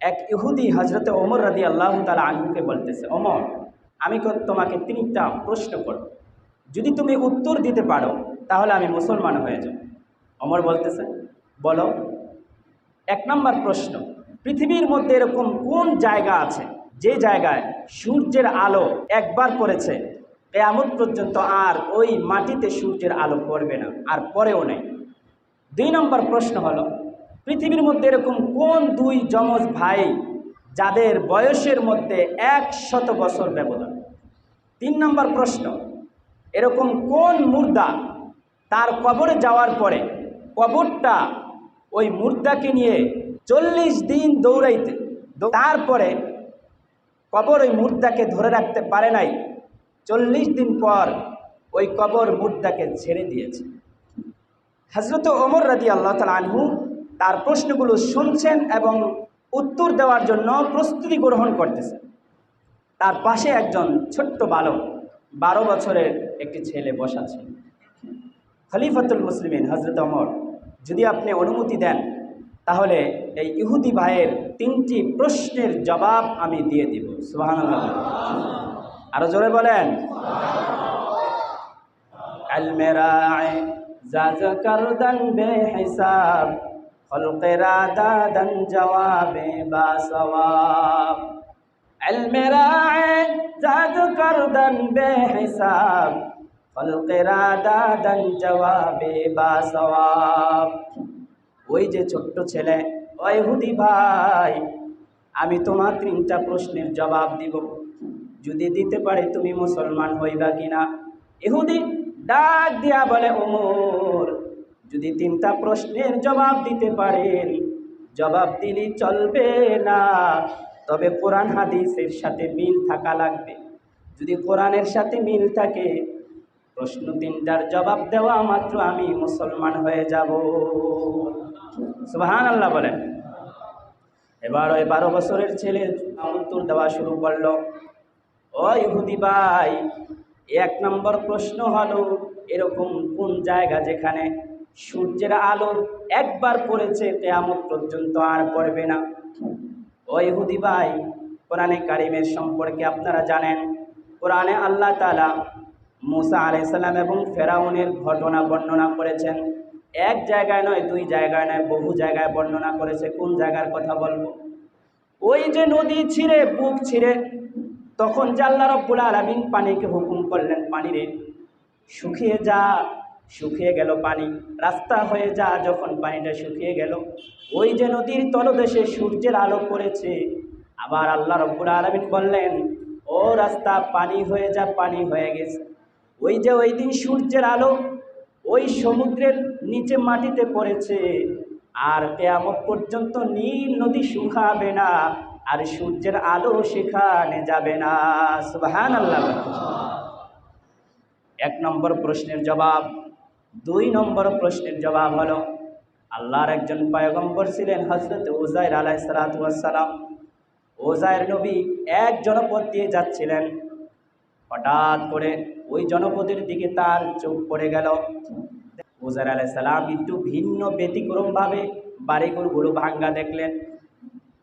এক ইহুদি হজরতে ওমর রাদি আল্লাহ তালা আনহুকে বলতেছে, ওমর, আমি তোমাকে তিনটা প্রশ্ন করব। যদি তুমি উত্তর দিতে পারো, তাহলে আমি মুসলমান হয়ে যাব। অমর বলতেছে, বলো। এক নম্বর প্রশ্ন, পৃথিবীর মধ্যে এরকম কোন জায়গা আছে, যে জায়গায় সূর্যের আলো একবার পড়েছে, কেয়ামত পর্যন্ত আর ওই মাটিতে সূর্যের আলো পড়বে না, আর পরেও নেই? দুই নম্বর প্রশ্ন হলো পৃথিবীর মধ্যে এরকম কোন দুই যমজ ভাই যাদের বয়সের মধ্যে একশত বছর ব্যবধান? তিন নম্বর প্রশ্ন, এরকম কোন মুর্দা তার কবরে যাওয়ার পরে কবরটা ওই মুর্দাকে নিয়ে চল্লিশ দিন দৌড়াইতে, তারপরে কবর ওই মুর্দাকে ধরে রাখতে পারে নাই, চল্লিশ দিন পর ওই কবর মুর্দাকে ছেড়ে দিয়েছে। হজরত ওমর রাজি আল্লাহ তালা আনহু তার প্রশ্নগুলো শুনছেন এবং উত্তর দেওয়ার জন্য প্রস্তুতি গ্রহণ করতেছেন তার পাশে একজন ছোট্ট বালক, বারো বছরের একটি ছেলে বসাছে খলিফাতুল মুসলিমিন হজরত অমর যদি আপনি অনুমতি দেন, তাহলে এই ইহুদি ভাইয়ের তিনটি প্রশ্নের জবাব আমি দিয়ে দিব। সুহান আরও জোরে বলেন। আলমেরা যা কারদান বে হিসাব كردا بحساب خلق رادا جواب باسواب المراعي زاد كردا بحساب خلق رادا جواب باسواب ওই যে ছোট্ট ছেলে ওই হুদি ভাই আমি তোমার তিনটা প্রশ্নের জবাব দিব যদি দিতে পারে তুমি মুসলমান হইবা কিনা ইহুদি ডাক দিয়া বলে ওমর যদি তিনটা প্রশ্নের জবাব দিতে পারেন, জবাব দিলি চলবে না। তবে কোরআন হাদিসের সাথে মিল থাকা লাগবে। যদি কোরআনের সাথে মিল থাকে, প্রশ্ন তিনটার জবাব দেওয়া মাত্র আমি মুসলমান হয়ে যাব। সুবাহান আল্লাহ বলেন। এবার ওই বারো বছরের ছেলে উত্তর দেওয়া শুরু করল। ও ইহুদি ভাই, এক নম্বর প্রশ্ন হলো, এরকম কোন জায়গা যেখানে সূর্যের আলো একবার পড়েছে, কেয়ামত পর্যন্ত আর পড়বে না। ও ইহুদি ভাই, কোরআনে কারিমের সম্পর্কে আপনারা জানেন, কোরআনে আল্লাহ তালা মুসা আলাইসাল্লাম এবং ফেরাউনের ঘটনা বর্ণনা করেছেন। এক জায়গায় নয়, দুই জায়গায় নয়, বহু জায়গায় বর্ণনা করেছে। কোন জায়গার কথা বলব? ওই যে নদী ছিঁড়ে, বুক ছিঁড়ে, তখন আল্লাহ রব্বুল আলমিন পানিকে হুকুম করলেন, পানিরে শুকিয়ে যা শুকিয়ে গেল পানি। রাস্তা হয়ে যা যখন পানিটা শুকিয়ে গেল। ওই যে নদীর তলদেশে সূর্যের আলো পড়েছে। আবার আল্লাহ রব্বুল আলমিন বললেন, ও রাস্তা, পানি হয়ে যা, পানি হয়ে গেছে। ওই যে ওই দিন সূর্যের আলো, ওই সমুদ্রের নিচে মাটিতে পড়েছে। আর কেয়ামত পর্যন্ত নীল নদী শুকাবে না, আর সূর্যের আলো সেখানে যাবে না। সুবহান আল্লাহ এক নম্বর প্রশ্নের জবাব দুই নম্বর প্রশ্নের জবাব হলো, আল্লাহর একজন পয়গম্বর ছিলেন হজরত ওজাইর আলাই সালাতাম ওজাইর নবী এক জনপদ দিয়ে যাচ্ছিলেন। হঠাৎ করে ওই জনপদের দিকে তার চোখ পড়ে গেল। ওজার আলাই সালাম একটু ভিন্ন ব্যতিক্রমভাবে বাড়িঘরগুলো ভাঙ্গা দেখলেন।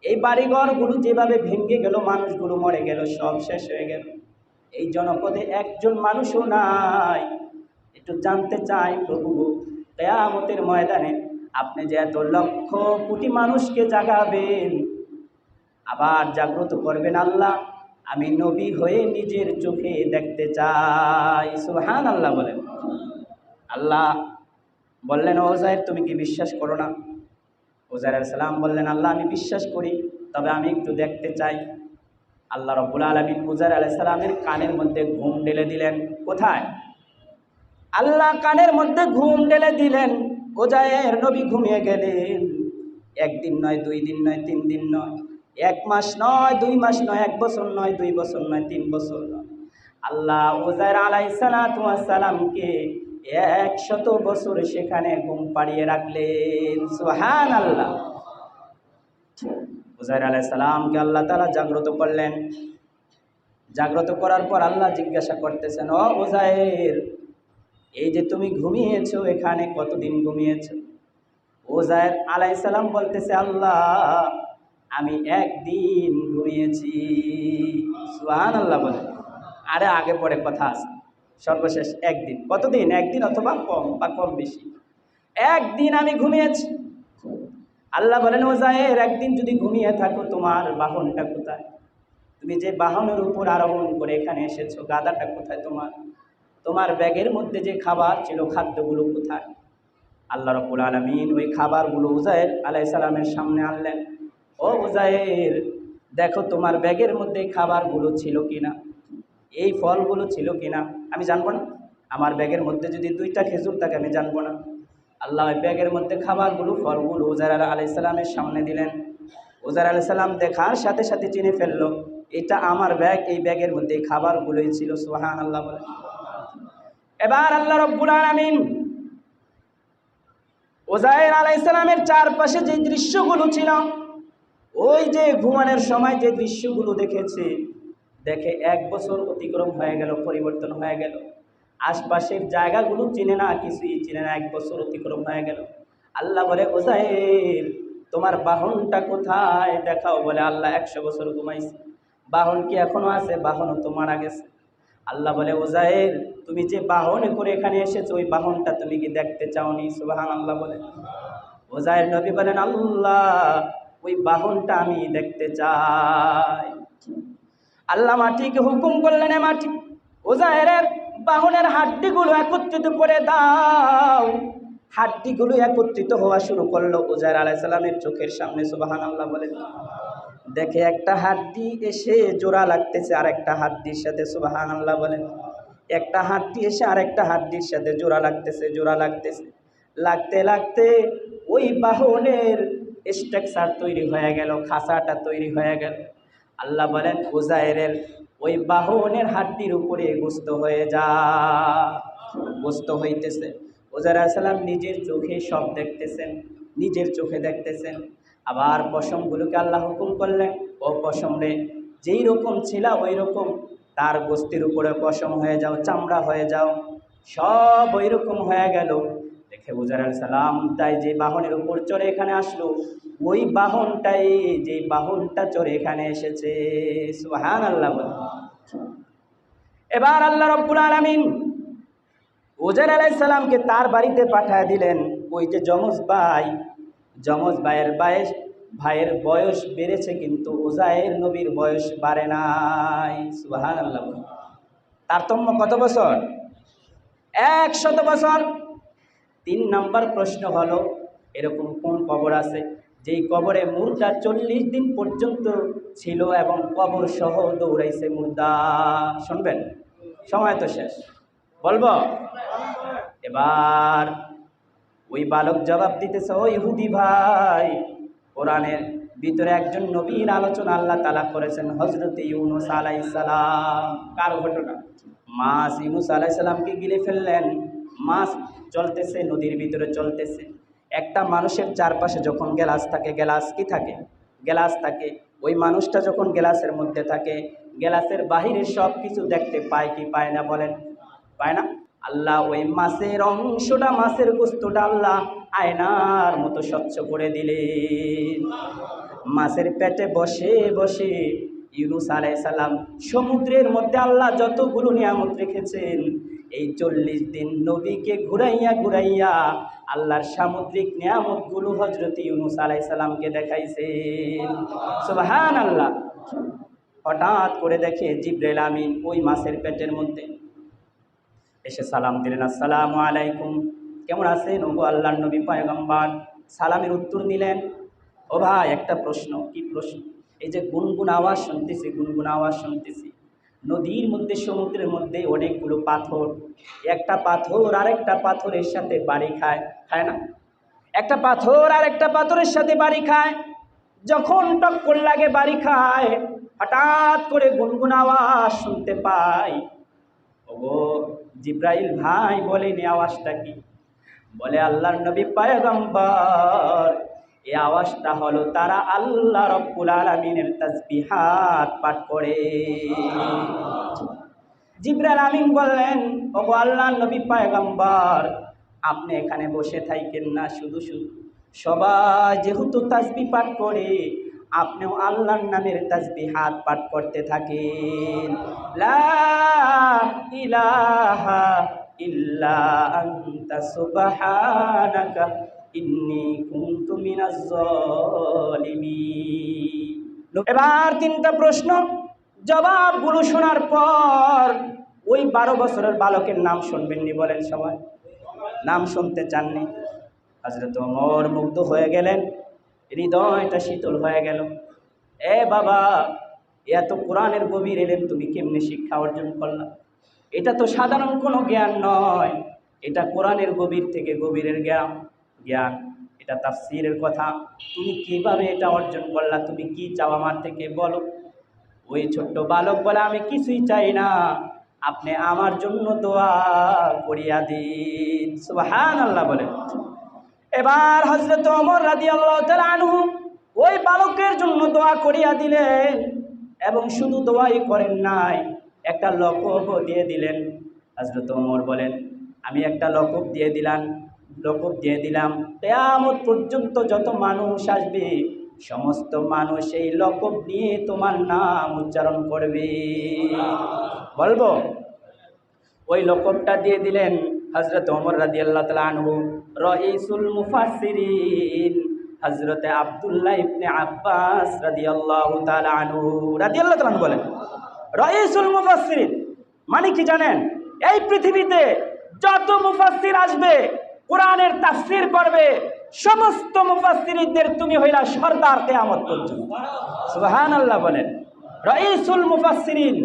এই বাড়িঘরগুলো যেভাবে ভেঙে গেল, মানুষগুলো মরে গেল, সব শেষ হয়ে গেল। এই জনপদে একজন মানুষও নাই। একটু জানতে চাই প্রভু। কেয়ামতের ময়দানে আপনি যে এত লক্ষ কোটি মানুষকে জাগাবেন, আবার জাগ্রত করবেন আল্লাহ। আমি নবী হয়ে নিজের চোখে দেখতে চাই। সুহান আল্লাহ বলেন। আল্লাহ বললেন ওজায়ের তুমি কি বিশ্বাস করো না? ওজার সালাম বললেন, আল্লাহ, আমি বিশ্বাস করি, তবে আমি একটু দেখতে চাই। আল্লাহ রব্বুল আলমিন উজার আলাইসালামের কানের মধ্যে ঘুম ঢেলে দিলেন। কোথায়? আল্লাহ কানের মধ্যে ঘুম ঢেলে দিলেন। ওজায়ের নবী ঘুমিয়ে গেলেন। একদিন নয়, দুই দিন নয়, তিন দিন নয়, এক মাস নয়, দুই মাস নয়, এক বছর নয়, দুই বছর নয়, তিন বছর নয়। আল্লাহ ওজার আলাই সালামকে একশত বছর সেখানে ঘুম পাড়িয়ে রাখলেন। সোহান আল্লাহ উজাইর আলাই সালামকে আল্লাহ তালা জাগ্রত করলেন। জাগ্রত করার পর আল্লাহ জিজ্ঞাসা করতেছেন, ও ওজায়ের এই যে তুমি ঘুমিয়েছো, এখানে কতদিন ঘুমিয়েছো? ওজায়ের আলাই সালাম বলতেছে, আল্লাহ, আমি একদিন ঘুমিয়েছি। সুহান আল্লাহ বলে। আরে আগে পরে কথা আছে। সর্বশেষ একদিন। কতদিন? একদিন অথবা কম বা কম বেশি। একদিন আমি ঘুমিয়েছি। আল্লাহ বলেন ও জায়ের একদিন যদি ঘুমিয়ে থাকো, তোমার বাহনটা কোথায়? তুমি যে বাহনের উপর আরোহণ করে এখানে এসেছ গাদাটা কোথায় তোমার? তোমার ব্যাগের মধ্যে যে খাবার ছিল খাদ্যগুলো কোথায়? আল্লাহ রব্বুল আলমিন ওই খাবারগুলো উজায়ের আলাই সালামের সামনে আনলেন। ও উজায়ের দেখো তোমার ব্যাগের মধ্যে খাবারগুলো ছিল কিনা? এই ফলগুলো ছিল কিনা? আমি জানব না। আমার ব্যাগের মধ্যে যদি দুইটা খেজুর থাকে, আমি জানব না। আল্লাহ ব্যাগের মধ্যে খাবারগুলো, ফলগুলো উজার আলাই সালামের সামনে দিলেন। উজার আলাই সালাম দেখার সাথে সাথে চিনে ফেলল, এটা আমার ব্যাগ, এই ব্যাগের মধ্যে খাবারগুলোই ছিল। সুহান আল্লাহ বলে। এবার আল্লাহ রব্বুল আলামিন ওজায়ের আলাইসালামের চারপাশে যে দৃশ্যগুলো ছিল, ওই যে ঘুমানোর সময় যে দৃশ্যগুলো দেখেছে, দেখে এক বছর অতিক্রম হয়ে গেল, পরিবর্তন হয়ে গেল। আশপাশের জায়গাগুলো চিনে না, কিছুই চিনে না, এক বছর অতিক্রম হয়ে গেল। আল্লাহ বলে ওজায়ের তোমার বাহনটা কোথায়? দেখাও। বলে, আল্লাহ একশো বছর ঘুমাইছে। বাহন কি এখনও আছে? বাহনও তো মারা গেছে। আল্লাহ বলে ওজায়ের তুমি যে বাহনে করে এখানে এসেছ, ওই বাহনটা তুমি কি দেখতে চাওনি? সুবাহান আল্লাহ বলে। ওজায়ের নবী বলেন, আল্লাহ, ওই বাহনটা আমি দেখতে চাই। আল্লাহ মাটিকে হুকুম করলেন মাটি ওজায়ের বাহনের হাড্ডিগুলো একত্রিত করে দাও। হাড্ডিগুলো একত্রিত হওয়া শুরু করল ওজায়ের আলাইসাল্লামের চোখের সামনে সুবাহান আল্লাহ বলে। দেখে একটা হাড্ডি এসে জোড়া লাগতেছে আর একটা হাড্ডির সাথে সুবাহান আল্লাহ বলেন। একটা হাড্ডি এসে আরেকটা হাড্ডির সাথে জোড়া লাগতেছে জোড়া লাগতেছে। লাগতে লাগতে ওই বাহনের স্ট্রাকচার তৈরি হয়ে গেল খাসাটা তৈরি হয়ে গেল। আল্লাহ বলেন ওজায়ের ওই বাহনের হাড্ডির উপরে গোস্ত হয়ে যা, গোস্ত হইতেছে। ওজার সালাম নিজের চোখে সব দেখতেছেন, নিজের চোখে দেখতেছেন। আবার পশমগুলোকে আল্লাহ হুকুম করলেন, ও পশম রে যেই রকম ছিল ওই রকম, তার গোস্তির উপরে পশম হয়ে যাও, চামড়া হয়ে যাও, সব ওই রকম হয়ে গেল। দেখে উজার সালাম তাই যে বাহনের উপর চড়ে এখানে আসলো, ওই বাহনটাই যে বাহনটা চড়ে এখানে এসেছে। সুহান আল্লাহ এবার আল্লাহ রব্বুল আলমিন ওজার আলাইসাল্লামকে তার বাড়িতে পাঠায় দিলেন, ওই যে যমজ ভাই যমজ ভাইয়ের বয়স ভাইয়ের বয়স বেড়েছে কিন্তু ওজায়ের নবীর বয়স বাড়ে নাই। সুবাহান আল্লাহ তারতম্য কত বছর? একশত বছর। তিন নম্বর প্রশ্ন হলো, এরকম কোন কবর আছে? যেই কবরে মুর্দা চল্লিশ দিন পর্যন্ত ছিল এবং কবর সহ দৌড়াইছে মুর্দা। শুনবেন? সময় তো শেষ। বলব? এবার ওই বালক জবাব দিতেছে, ও ইহুদি ভাই, কোরআনের ভিতরে একজন নবীর আলোচনা আল্লাহ তালা করেছেন হজরত ইউনুস আলাই সালাম। কার ঘটনা? মাছ ইউনুস আলাই সালামকে গিলে ফেললেন। মাছ চলতেছে, নদীর ভিতরে চলতেছে। একটা মানুষের চারপাশে যখন গ্যালাস থাকে গ্যালাস কি থাকে? গ্যালাস থাকে। ওই মানুষটা যখন গ্যালাসের মধ্যে থাকে গ্যালাসের বাহিরে সব কিছু দেখতে পায় কি পায় না বলেন? পায় না? আল্লাহ ওই মাছের অংশটা, মাছের গোস্তটা আল্লাহ আয়নার মতো স্বচ্ছ করে দিলেন। মাছের পেটে বসে বসে ইউনুস সালাম সমুদ্রের মধ্যে আল্লাহ যতগুলো নিয়ামত রেখেছেন, এই চল্লিশ দিন নবীকে ঘুরাইয়া ঘুরাইয়া আল্লাহর সামুদ্রিক নিয়ামতগুলো হজরত ইউনুস সালামকে দেখাইছেন। সুবাহান আল্লাহ হঠাৎ করে দেখে জিব্রাইল আমিন ওই মাছের পেটের মধ্যে এসে সালাম দিলেন, আসসালামু আলাইকুম। কেমন আছেন? ওগো আল্লাহর নবী পয়গম্বর। সালামের উত্তর দিলেন, ও ভাই, একটা প্রশ্ন, কি প্রশ্ন? এই যে গুনগুন আওয়াজ শুনতেছি, গুনগুন আওয়াজ শুনতেছি। নদীর মধ্যে, সমুদ্রের মধ্যে অনেকগুলো পাথর। একটা পাথর আরেকটা পাথরের সাথে বাড়ি খায় খায় না? একটা পাথর আর একটা পাথরের সাথে বাড়ি খায়, যখন টক্কর লাগে বাড়ি খায়, হঠাৎ করে গুনগুন আওয়াজ শুনতে পাই। ওগো জিব্রাইল ভাই বলেনি আওয়াজটা কি? বলে, আল্লাহর নবী পায়গম্বর, এ আওয়াজটা হলো তারা আল্লাহ রব্বুল আলমিনের তাসবিহাত পাঠ করে। জিব্রাইল আমিন বললেন, ওগো আল্লাহর নবী পায়গম্বর, আপনি এখানে বসে থাকেন না, শুধু শুধু সবাই যেহেতু তাসবি পাঠ করে, আপনিও আল্লাহর নামের তাসবিহাত পাঠ করতে থাকেন। লা ইলাহা ইল্লা আনতা সুবহানাকা, ইন্নী কুনতু মিনাজ জালিমিন। এবার তিনটা প্রশ্ন, জবাবগুলো শোনার পর ওই বারো বছরের বালকের নাম শুনবেননি বলেন সবাই। নাম শুনতে চাননি। হজরত ওমর মুগ্ধ হয়ে গেলেন, হৃদয়টা শীতল হয়ে গেল। এ বাবা, এত কোরআনের গভীর এলেন তুমি কেমনে শিক্ষা অর্জন করলা? এটা তো সাধারণ কোনো জ্ঞান নয়। এটা কোরআনের গভীর থেকে গভীরের জ্ঞান জ্ঞান। এটা তার তাফসিরের কথা। তুমি কীভাবে এটা অর্জন করলা? তুমি কি চাও আমার থেকে? বলো। ওই ছোট্ট বালক বলে, আমি কিছুই চাই না। আপনি আমার জন্য দোয়া করিয়া দিন। সুবাহান আল্লাহ বলে। এবার হজরত অমর রাজি আল্লাহ আনু ওই বালকের জন্য দোয়া করিয়া দিলেন এবং শুধু দোয়াই করেন নাই। একটা লকব দিয়ে দিলেন। হজরত অমর বলেন, আমি একটা লকব দিয়ে দিলাম, লকব দিয়ে দিলাম, কেয়ামত পর্যন্ত যত মানুষ আসবে, সমস্ত মানুষ এই লকব নিয়ে তোমার নাম উচ্চারণ করবে। বলব? ওই লকবটা দিয়ে দিলেন হজরত ওমর রাজি আল্লাহ তালা আনহু। রইসুল মুফাসিরিন হজরতে আবদুল্লাহ ইবনে আব্বাস রাজি আল্লাহ তালা আনহু। রাজি আল্লাহ তালা বলেন। রইসুল মুফাসিরিন মানে কি জানেন? এই পৃথিবীতে যত মুফাসির আসবে, কোরআনের তাফসির করবে, সমস্ত মুফাসিরদের তুমি হইলা সর্দার কেয়ামত পর্যন্ত। সুবহানাল্লাহ বলেন। রইসুল মুফাসিরিন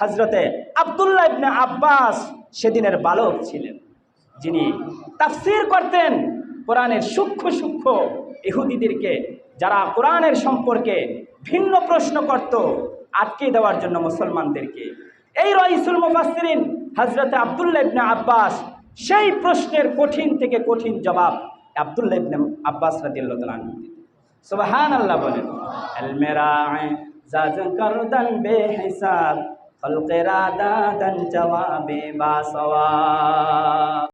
হজরতে আবদুল্লাহ ইবনে আব্বাস সেদিনের বালক ছিলেন। যিনি তাফসির করতেন কোরআনের সূক্ষ্ম সূক্ষ্ম ইহুদিদেরকে, যারা কোরআনের সম্পর্কে ভিন্ন প্রশ্ন করত আটকে দেওয়ার জন্য মুসলমানদেরকে এই রইসুল মুফাসসিরিন হজরতে আবদুল্লাহ ইবনে আব্বাস সেই প্রশ্নের কঠিন থেকে কঠিন জবাব আবদুল্লাহ ইবনে আব্বাস আনহু দিতেন। সুবহান আল্লাহ বলেন, আল মেরায়ে জাজ করদন বেহিসাব